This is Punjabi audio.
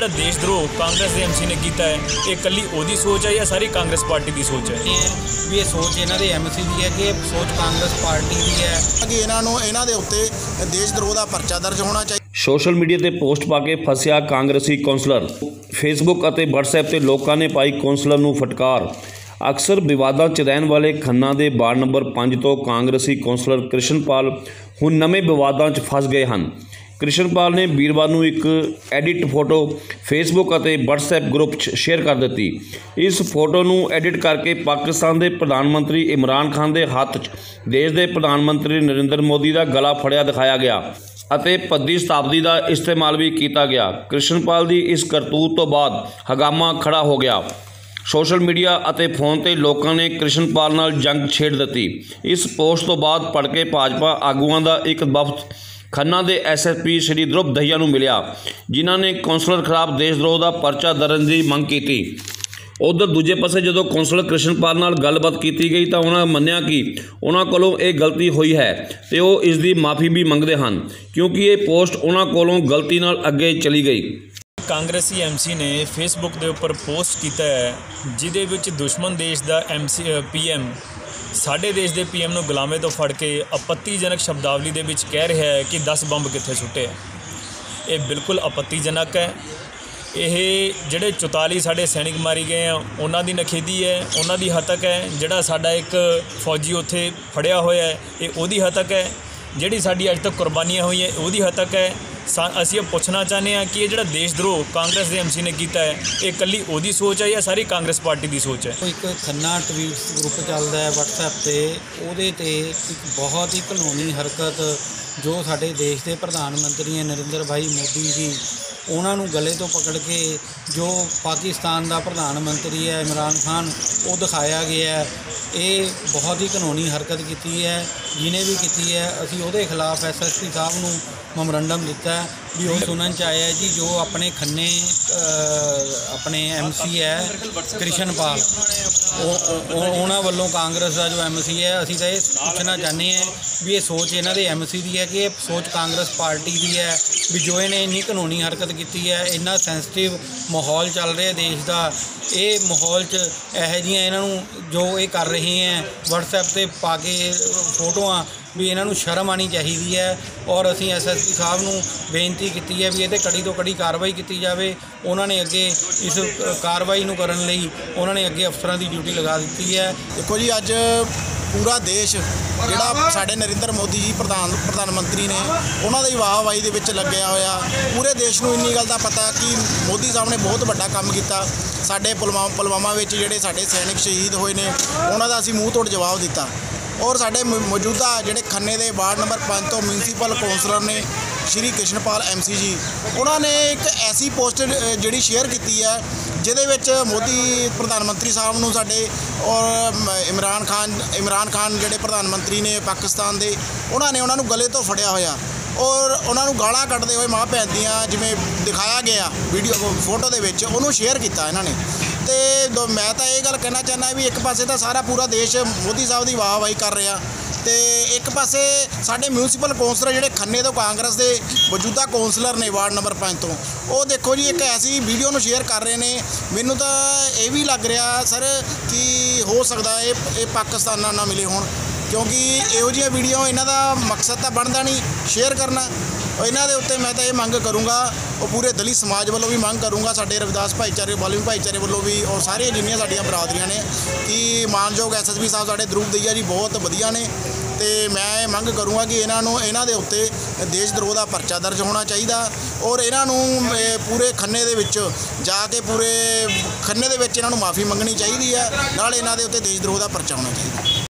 ਜਿਹੜਾ ਦੇਸ਼ ਦਰੋਹ ਕਾਂਗਰਸ ਦੇ ਐਮਸੀ ਨੇ ਕੀਤਾ ਹੈ ਇਹ ਕੱਲੀ ਉਹਦੀ ਸੋਚ ਹੈ ਜਾਂ ਸਾਰੀ ਕਾਂਗਰਸ ਪਾਰਟੀ ਦੀ ਸੋਚ ਹੈ? ਵੀ ਇਹ ਸੋਚ ਇਹਨਾਂ ਦੇ ਐਮਸੀ ਦੀ ਹੈ ਕਿ ਇਹ ਸੋਚ ਕਾਂਗਰਸ ਪਾਰਟੀ ਦੀ ਹੈ। ਕਿ ਇਹਨਾਂ ਨੂੰ ਇਹਨਾਂ ਦੇ ਉੱਤੇ ਦੇਸ਼ ਦਰੋਹ ਦਾ ਪਰਚਾ ਦਰਜ ਹੋਣਾ ਚਾਹੀਦਾ ਸੋਸ਼ਲ ਮੀਡੀਆ ਤੇ ਪੋਸਟ ਪਾ ਕੇ ਫਸਿਆ ਕਾਂਗਰਸੀ ਕੌਂਸਲਰ। ਫੇਸਬੁੱਕ ਅਤੇ WhatsApp ਤੇ ਲੋਕਾਂ ਨੇ ਪਾਈ ਕੌਂਸਲਰ ਨੂੰ ਫਟਕਾਰ। ਅਕਸਰ ਵਿਵਾਦਾਂ 'ਚ ਰਹਿਣ ਵਾਲੇ ਖੰਨਾ ਦੇ ਵਾਰਡ ਨੰਬਰ 5 ਤੋਂ ਕਾਂਗਰਸੀ ਕੌਂਸਲਰ ਕ੍ਰਿਸ਼ਨਪਾਲ ਹੁਣ ਨਵੇਂ ਵਿਵਾਦਾਂ 'ਚ ਫਸ ਗਏ ਹਨ। ਕ੍ਰਿਸ਼ਨਪਾਲ ਨੇ ਵੀਰਵਾਰ ਨੂੰ ਇੱਕ ਐਡਿਟ ਫੋਟੋ ਫੇਸਬੁੱਕ ਅਤੇ WhatsApp ਗਰੁੱਪ 'ਚ ਸ਼ੇਅਰ ਕਰ ਦਿੱਤੀ। ਇਸ ਫੋਟੋ ਨੂੰ ਐਡਿਟ ਕਰਕੇ ਪਾਕਿਸਤਾਨ ਦੇ ਪ੍ਰਧਾਨ ਮੰਤਰੀ ਇਮਰਾਨ ਖਾਨ ਦੇ ਹੱਥ 'ਚ ਦੇਸ਼ ਦੇ ਪ੍ਰਧਾਨ ਮੰਤਰੀ ਨਰਿੰਦਰ ਮੋਦੀ ਦਾ ਗਲਾ ਫੜਿਆ ਦਿਖਾਇਆ ਗਿਆ ਅਤੇ ਪੱਦੀ ਸ਼ਤਾਬਦੀ ਦਾ ਇਸਤੇਮਾਲ ਵੀ ਕੀਤਾ ਗਿਆ। ਕ੍ਰਿਸ਼ਨਪਾਲ ਦੀ ਇਸ ਕਰਤੂਤ ਤੋਂ ਬਾਅਦ ਹਗਾਮਾ ਖੜਾ ਹੋ ਗਿਆ। ਸੋਸ਼ਲ ਮੀਡੀਆ ਅਤੇ ਫੋਨ ਤੇ ਲੋਕਾਂ ਨੇ ਕ੍ਰਿਸ਼ਨਪਾਲ ਨਾਲ ਜੰਗ ਛੇੜ ਦਿੱਤੀ। ਇਸ ਪੋਸਟ ਤੋਂ ਬਾਅਦ ਪੜ ਕੇ ਭਾਜਪਾ ਆਗੂਆਂ ਦਾ ਇੱਕ ਵਫਦ ਖੰਨਾ ਦੇ ਐਸਐਸਪੀ ਸ਼੍ਰੀ ਧਰੁਵ ਦਹੀਆ ਨੂੰ ਮਿਲਿਆ, ਜਿਨ੍ਹਾਂ ਨੇ ਕੌਂਸਲਰ ਖਰਾਬ ਦੇਸ਼ ਦਰੋਹ ਦਾ ਪਰਚਾ ਦਰਜ ਦੀ ਮੰਗ ਕੀਤੀ। ਉਧਰ ਦੂਜੇ ਪਾਸੇ ਜਦੋਂ ਕੌਂਸਲਰ ਕ੍ਰਿਸ਼ਨਪਾਲ ਨਾਲ ਗੱਲਬਾਤ ਕੀਤੀ ਗਈ ਤਾਂ ਉਹਨਾਂ ਮੰਨਿਆ ਕਿ ਉਹਨਾਂ ਕੋਲੋਂ ਇਹ ਗਲਤੀ ਹੋਈ ਹੈ ਤੇ ਉਹ ਇਸ ਦੀ ਮਾਫੀ ਵੀ ਮੰਗਦੇ ਹਨ, ਕਿਉਂਕਿ ਇਹ ਪੋਸਟ ਉਹਨਾਂ ਕੋਲੋਂ ਗਲਤੀ ਨਾਲ ਅੱਗੇ ਚਲੀ ਗਈ। ਕਾਂਗਰਸੀ ਐਮਸੀ ਨੇ ਫੇਸਬੁੱਕ ਦੇ ਉੱਪਰ ਪੋਸਟ ਕੀਤਾ ਹੈ, ਜਿਹਦੇ ਵਿੱਚ ਦੁਸ਼ਮਣ ਦੇਸ਼ ਦਾ ਐਮਸੀ ਪੀਐਮ ਸਾਡੇ ਦੇਸ਼ ਦੇ ਪੀਐਮ ਨੂੰ ਗੁਲਾਮੇ ਤੋਂ ਫੜ ਕੇ ਆਪੱਤੀਜਨਕ ਸ਼ਬਦਾਵਲੀ ਦੇ ਵਿੱਚ ਕਹਿ ਰਿਹਾ ਹੈ ਕਿ 10 ਬੰਬ ਕਿੱਥੇ ਸੁੱਟੇ ਹੈ ਇਹ ਬਿਲਕੁਲ ਆਪੱਤੀਜਨਕ ਹੈ। ਇਹ ਜਿਹੜੇ 44 ਸਾਡੇ ਸੈਨਿਕ ਮਾਰੀ ਗਏ ਆ, ਉਹਨਾਂ ਦੀ ਨਖੇਦੀ ਹੈ, ਉਹਨਾਂ ਦੀ ਹਤਕ ਹੈ, ਜਿਹੜਾ ਸਾਡਾ ਇੱਕ ਫੌਜੀ ਉੱਥੇ ਫੜਿਆ ਹੋਇਆ ਹੈ, ਇਹ ਉਹਦੀ ਹਤਕ ਹੈ। ਜਿਹੜੀ ਸਾਡੀ ਅੱਜ ਤੱਕ ਕੁਰਬਾਨੀਆਂ ਹੋਈਆਂ ਉਹਦੀ ਹਤਕ ਹੈ। ਅਸੀਂ ਇਹ ਪੁੱਛਣਾ ਚਾਹੁੰਦੇ ਹਾਂ ਕਿ ਇਹ ਜਿਹੜਾ ਦੇਸ਼ ਦਰੋਹ ਕਾਂਗਰਸ ਦੇ ਐਮਸੀ ਨੇ ਕੀਤਾ ਹੈ, ਇਹ ਕੱਲੀ ਉਹਦੀ ਸੋਚ ਹੈ ਜਾਂ ਸਾਰੀ ਕਾਂਗਰਸ ਪਾਰਟੀ ਦੀ ਸੋਚ ਹੈ? ਇੱਕ ਖੰਨਾ ਟਵੀਟਸ ਗਰੁੱਪ ਚੱਲਦਾ ਹੈ WhatsApp ਤੇ, ਉਹਦੇ ਤੇ ਇੱਕ ਬਹੁਤ ਹੀ ਘਿਨੌਣੀ ਹਰਕਤ ਜੋ ਸਾਡੇ ਦੇਸ਼ ਦੇ ਪ੍ਰਧਾਨ ਮੰਤਰੀ ਹੈ ਨਰਿੰਦਰ ਭਾਈ ਮੋਦੀ ਜੀ, ਉਹਨਾਂ ਨੂੰ ਗਲੇ ਤੋਂ ਪਕੜ ਕੇ ਜੋ ਪਾਕਿਸਤਾਨ ਦਾ ਪ੍ਰਧਾਨ ਮੰਤਰੀ ਹੈ ਇਮਰਾਨ ਖਾਨ, ਉਹ ਦਿਖਾਇਆ ਗਿਆ ਇਹ ਬਹੁਤ ਹੀ ਘਿਨੌਣੀ ਹਰਕਤ ਕੀਤੀ ਹੈ। ਜਿਹਨੇ ਵੀ ਕੀਤੀ ਹੈ ਅਸੀਂ ਉਹਦੇ ਖਿਲਾਫ ਐਸਐਸਪੀ ਸਾਹਿਬ ਨੂੰ ਮੈਮੋਰੰਡਮ ਦਿੱਤਾ ਹੈ ਵੀ ਉਹ ਸੁਣਨ ਚ ਆਇਆ ਜੀ ਜੋ ਆਪਣੇ ਖੰਨੇ ਅ, ਆਪਣੇ ਐਮਸੀ ਹੈ ਕ੍ਰਿਸ਼ਨਪਾਲ ਉਹ ਉਹ- ਉਹਨਾਂ ਵੱਲੋਂ ਕਾਂਗਰਸ ਦਾ ਜੋ ਐਮਸੀ ਹੈ ਅਸੀਂ ਤਾਂ ਇਹ ਪੁੱਛਣਾ ਚਾਹੁੰਦੇ ਹਾਂ ਵੀ ਇਹ ਸੋਚ ਇਹਨਾਂ ਦੇ ਐਮਸੀ ਦੀ ਹੈ ਕਿ ਇਹ ਸੋਚ ਕਾਂਗਰਸ ਪਾਰਟੀ ਦੀ ਹੈ ਵੀ ਜੋ ਇਹਨੇ ਇੰਨੀ ਕਾਨੂੰਨੀ ਹਰਕਤ ਕੀਤੀ ਹੈ ਇੰਨਾ ਸੈਂਸਿਟਿਵ ਮਾਹੌਲ ਚੱਲ ਰਿਹਾ ਦੇਸ਼ ਦਾ। ਇਹ ਮਾਹੌਲ 'ਚ ਇਹੋ ਜਿਹੀਆਂ ਇਹਨਾਂ ਨੂੰ ਜੋ ਇਹ ਕਰ ਰਹੇ ਹੈ WhatsApp ਤੇ ਪਾ ਕੇ ਫੋਟੋ ਫੋਟੋਆਂ ਵੀ ਇਹਨਾਂ ਨੂੰ ਸ਼ਰਮ ਆਣੀ ਚਾਹੀਦੀ ਹੈ ਔਰ ਅਸੀਂ ਐਸਐਸਪੀ ਸਾਹਿਬ ਨੂੰ ਬੇਨਤੀ ਕੀਤੀ ਹੈ ਵੀ ਇਹਦੇ ਕੜੀ ਤੋਂ ਕੜੀ ਕਾਰਵਾਈ ਕੀਤੀ ਜਾਵੇ। ਉਹਨਾਂ ਨੇ ਅੱਗੇ ਇਸ ਕਾਰਵਾਈ ਨੂੰ ਕਰਨ ਲਈ ਉਹਨਾਂ ਨੇ ਅੱਗੇ ਅਫਸਰਾਂ ਦੀ ਡਿਊਟੀ ਲਗਾ ਦਿੱਤੀ ਹੈ। ਦੇਖੋ ਜੀ, ਅੱਜ ਪੂਰਾ ਦੇਸ਼ ਜਿਹੜਾ ਸਾਡੇ ਨਰਿੰਦਰ ਮੋਦੀ ਜੀ ਪ੍ਰਧਾਨ ਪ੍ਰਧਾਨ ਮੰਤਰੀ ਨੇ, ਉਹਨਾਂ ਦੀ ਵਾਹਵਾਹੀ ਦੇ ਵਿੱਚ ਲੱਗਿਆ ਹੋਇਆ। ਪੂਰੇ ਦੇਸ਼ ਨੂੰ ਇੰਨੀ ਗੱਲ ਦਾ ਪਤਾ ਕਿ ਮੋਦੀ ਸਾਹਿਬ ਨੇ ਬਹੁਤ ਵੱਡਾ ਕੰਮ ਕੀਤਾ। ਸਾਡੇ ਪੁਲਵਾਮਾ ਪੁਲਵਾਮਾ ਵਿੱਚ ਜਿਹੜੇ ਸਾਡੇ ਸੈਨਿਕ ਸ਼ਹੀਦ ਹੋਏ ਨੇ, ਉਹਨਾਂ ਦਾ ਅਸੀਂ ਮੂੰਹ ਤੋੜ ਜਵਾਬ ਦਿੱਤਾ। ਔਰ ਸਾਡੇ ਮ- ਮੌਜੂਦਾ ਜਿਹੜੇ ਖੰਨੇ ਦੇ ਵਾਰਡ ਨੰਬਰ 5 ਤੋਂ ਮਿਊਨਿਸਪਲ ਕੌਂਸਲਰ ਨੇ ਸ਼੍ਰੀ ਕ੍ਰਿਸ਼ਨਪਾਲ ਐਮਸੀ ਜੀ, ਉਹਨਾਂ ਨੇ ਇੱਕ ਐਸੀ ਪੋਸਟ ਜਿਹੜੀ ਸ਼ੇਅਰ ਕੀਤੀ ਹੈ, ਜਿਹਦੇ ਵਿੱਚ ਮੋਦੀ ਪ੍ਰਧਾਨ ਮੰਤਰੀ ਸਾਹਿਬ ਨੂੰ ਸਾਡੇ ਔਰ ਇਮਰਾਨ ਖਾਨ ਇਮਰਾਨ ਖਾਨ ਜਿਹੜੇ ਪ੍ਰਧਾਨ ਮੰਤਰੀ ਨੇ ਪਾਕਿਸਤਾਨ ਦੇ, ਉਹਨਾਂ ਨੇ ਉਹਨਾਂ ਨੂੰ ਗਲੇ ਤੋਂ ਫੜਿਆ ਹੋਇਆ। ਔਰ ਉਹਨਾਂ ਨੂੰ ਗਾਲਾਂ ਕੱਢਦੇ ਹੋਏ ਮਾਂ ਭੈਣ ਦੀਆਂ ਜਿਵੇਂ ਦਿਖਾਇਆ ਗਿਆ ਵੀਡੀਓ ਫੋਟੋ ਦੇ ਵਿੱਚ, ਉਹਨੂੰ ਸ਼ੇਅਰ ਕੀਤਾ ਇਹਨਾਂ ਨੇ। ਤੇ ਦੋ- ਮੈਂ ਤਾਂ ਇਹ ਗੱਲ ਕਹਿਣਾ ਚਾਹੁੰਦਾ ਵੀ ਇੱਕ ਪਾਸੇ ਤਾਂ ਸਾਰਾ ਪੂਰਾ ਦੇਸ਼ ਮੋਦੀ ਸਾਹਿਬ ਦੀ ਵਾਹਵਾਹੀ ਕਰ ਰਿਹਾ ਤੇ ਇੱਕ ਪਾਸੇ ਸਾਡੇ ਮਿਊਨਿਸਪਲ ਕੌਂਸਲਰ ਜਿਹੜੇ ਖੰਨੇ ਤੋਂ ਕਾਂਗਰਸ ਦੇ ਮੌਜੂਦਾ ਕੌਂਸਲਰ ਨੇ ਵਾਰਡ ਨੰਬਰ 5 ਤੋਂ, ਉਹ ਦੇਖੋ ਜੀ ਇੱਕ ਐਸੀ ਵੀਡੀਓ ਨੂੰ ਸ਼ੇਅਰ ਕਰ ਰਹੇ ਨੇ, ਮੈਨੂੰ ਤਾਂ ਇਹ ਵੀ ਲੱਗ ਰਿਹਾ ਸਰ ਕਿ ਹੋ ਸਕਦਾ ਇਹ ਇਹ ਪਾਕਿਸਤਾਨ ਨਾਲ ਨਾ ਮਿਲੇ ਹੋਣ, ਕਿਉਂਕਿ ਇਹੋ ਜਿਹੀਆਂ ਵੀਡੀਓ ਇਹਨਾਂ ਦਾ ਮਕਸਦ ਤਾਂ ਬਣਦਾ ਨਹੀਂ ਸ਼ੇਅਰ ਕਰਨਾ। ਇਹਨਾਂ ਦੇ ਉੱਤੇ ਮੈਂ ਤਾਂ ਇਹ ਮੰਗ ਕਰੂੰਗਾ, ਉਹ ਪੂਰੇ ਦਲਿਤ ਸਮਾਜ ਵੱਲੋਂ ਵੀ ਮੰਗ ਕਰੂੰਗਾ, ਸਾਡੇ ਰਵਿਦਾਸ ਭਾਈਚਾਰੇ ਬਾਲਵੀ ਭਾਈਚਾਰੇ ਵੱਲੋਂ ਵੀ ਔਰ ਸਾਰੀਆਂ ਜਿੰਨੀਆਂ ਸਾਡੀਆਂ ਬਰਾਦਰੀਆਂ ਨੇ, ਕਿ ਮਾਨਯੋਗ ਐਸਐਸਪੀ ਸਾਹਿਬ ਸਾਡੇ ਦਰੂਪ ਦਈਆ ਜੀ ਬਹੁਤ ਵਧੀਆ ਨੇ, ਤੇ ਮੈਂ ਇਹ ਮੰਗ ਕਰੂੰਗਾ ਕਿ ਇਹਨਾਂ ਨੂੰ, ਇਹਨਾਂ ਦੇ ਉੱਤੇ ਦੇਸ਼ ਦਰੋਹ ਦਾ ਪਰਚਾ ਦਰਜ ਹੋਣਾ ਚਾਹੀਦਾ, ਔਰ ਇਹਨਾਂ ਨੂੰ ਪੂਰੇ ਖੰਨੇ ਦੇ ਵਿੱਚ ਜਾ ਕੇ ਪੂਰੇ ਖੰਨੇ ਦੇ ਵਿੱਚ ਇਹਨਾਂ ਨੂੰ ਮਾਫੀ ਮੰਗਣੀ ਚਾਹੀਦੀ ਹੈ, ਨਾਲ ਇਹਨਾਂ ਦੇ ਉੱਤੇ ਦੇਸ਼ ਦਰੋਹ ਦਾ ਪਰਚਾ ਹੋਣਾ ਚਾਹੀਦਾ।